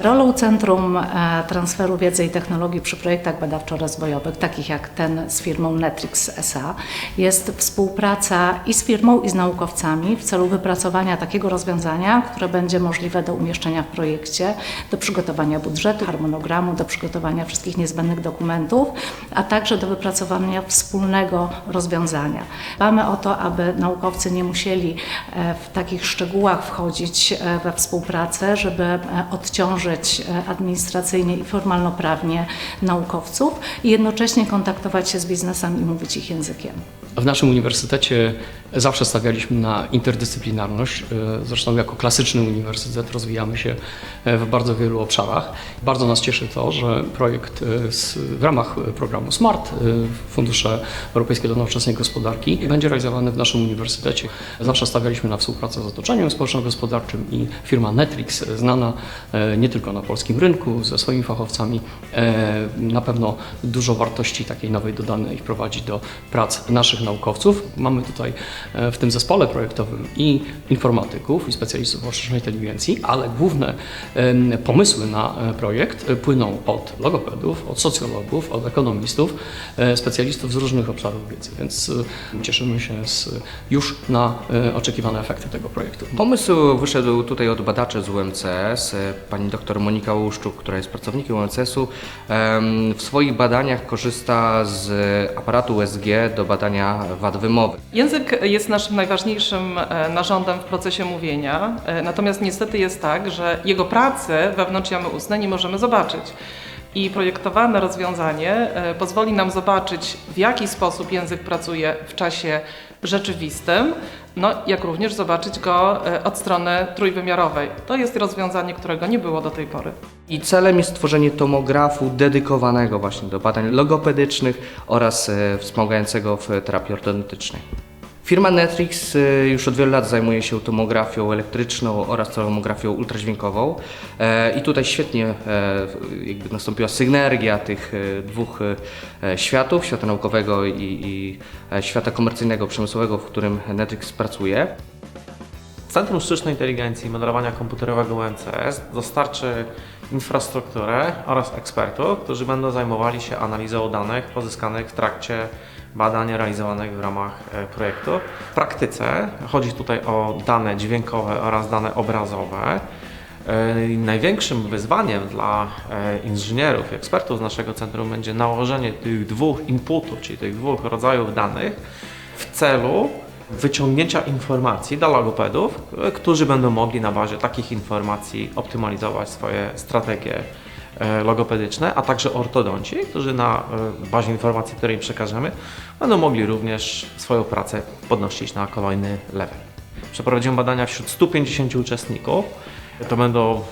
Rolą Centrum e, Transferu Wiedzy i Technologii przy projektach badawczo-rozwojowych, takich jak ten z firmą Netrix SA, jest współpraca i z firmą, i z naukowcami w celu wypracowania takiego rozwiązania, które będzie możliwe do umieszczenia w projekcie, do przygotowania budżetu, harmonogramu, do przygotowania wszystkich niezbędnych dokumentów, a także do wypracowania wspólnego rozwiązania. Dbamy o to, aby naukowcy nie musieli e, w takich szczegółach wchodzić e, we współpracę, żeby odciążyć e, administracyjnie i formalnoprawnie naukowców i jednocześnie kontaktować się z biznesem i mówić ich językiem. W naszym uniwersytecie zawsze stawialiśmy na interdyscyplinarność. E, Zresztą jako klasyczny uniwersytet rozwijamy się e, w bardzo wielu obszarach. Bardzo nas cieszy to, że projekt w ramach programu SMART, Fundusze Europejskie dla Nowoczesnej Gospodarki, będzie realizowany w naszym uniwersytecie. Zawsze stawialiśmy na współpracę z otoczeniem społeczno-gospodarczym i firma Netrix, znana nie tylko na polskim rynku, ze swoimi fachowcami, e, na pewno dużo wartości takiej nowej dodanej wprowadzi do prac naszych naukowców. Mamy tutaj e, w tym zespole projektowym i informatyków, i specjalistów od sztucznej inteligencji, ale główne pomysły na e, projekt płyną od logopedów, od socjologów, od ekonomistów, specjalistów z różnych obszarów wiedzy, więc cieszymy się z, już na oczekiwane efekty tego projektu. Pomysł wyszedł tutaj od badaczy z UMCS, e, pani dr Monika Łuszczuk, która jest pracownikiem em, W swoich badaniach korzysta z aparatu USG do badania wad wymowy. Język jest naszym najważniejszym e, narządem w procesie mówienia, e, natomiast niestety jest tak, że jego pracę wewnątrz jamy ustnej nie możemy zobaczyć. I projektowane rozwiązanie e, pozwoli nam zobaczyć, w jaki sposób język pracuje w czasie rzeczywistym, no jak również zobaczyć go e, od strony trójwymiarowej. To jest rozwiązanie, którego nie było do tej pory. I celem jest stworzenie tomografu dedykowanego właśnie do badań logopedycznych oraz e, wspomagającego w terapii ortodontycznej. Firma Netrix e, już od wielu lat zajmuje się tomografią elektryczną oraz tomografią ultradźwiękową E, i tutaj świetnie e, jakby nastąpiła synergia tych e, dwóch światów, świata naukowego i, i świata komercyjnego, przemysłowego, w którym Netrix pracuje. Centrum Sztucznej Inteligencji i Modelowania Komputerowego UMCS dostarczy infrastrukturę oraz ekspertów, którzy będą zajmowali się analizą danych pozyskanych w trakcie badań realizowanych w ramach e, projektu. W praktyce chodzi tutaj o dane dźwiękowe oraz dane obrazowe. E, Największym wyzwaniem dla e, inżynierów i ekspertów z naszego centrum będzie nałożenie tych dwóch inputów, czyli tych dwóch rodzajów danych w celu wyciągnięcia informacji dla logopedów, e, którzy będą mogli na bazie takich informacji optymalizować swoje strategie e, logopedyczne, a także ortodonci, którzy na e, bazie informacji, które im przekażemy, będą mogli również swoją pracę podnosić na kolejny level. Przeprowadziłem badania wśród 150 uczestników. To będą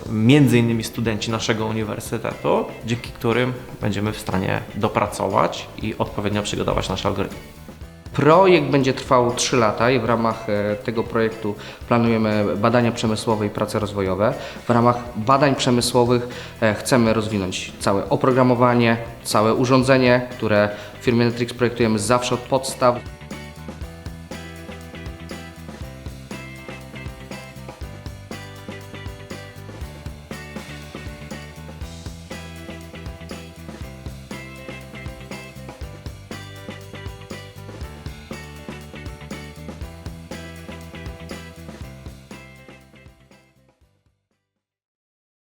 innymi studenci naszego uniwersytetu, dzięki którym będziemy w stanie dopracować i odpowiednio przygotować nasz algorytm. Projekt będzie trwał 3 lata i w ramach e, tego projektu planujemy badania przemysłowe i prace rozwojowe. W ramach badań przemysłowych e, chcemy rozwinąć całe oprogramowanie, całe urządzenie, które w firmie Netrix projektujemy zawsze od podstaw.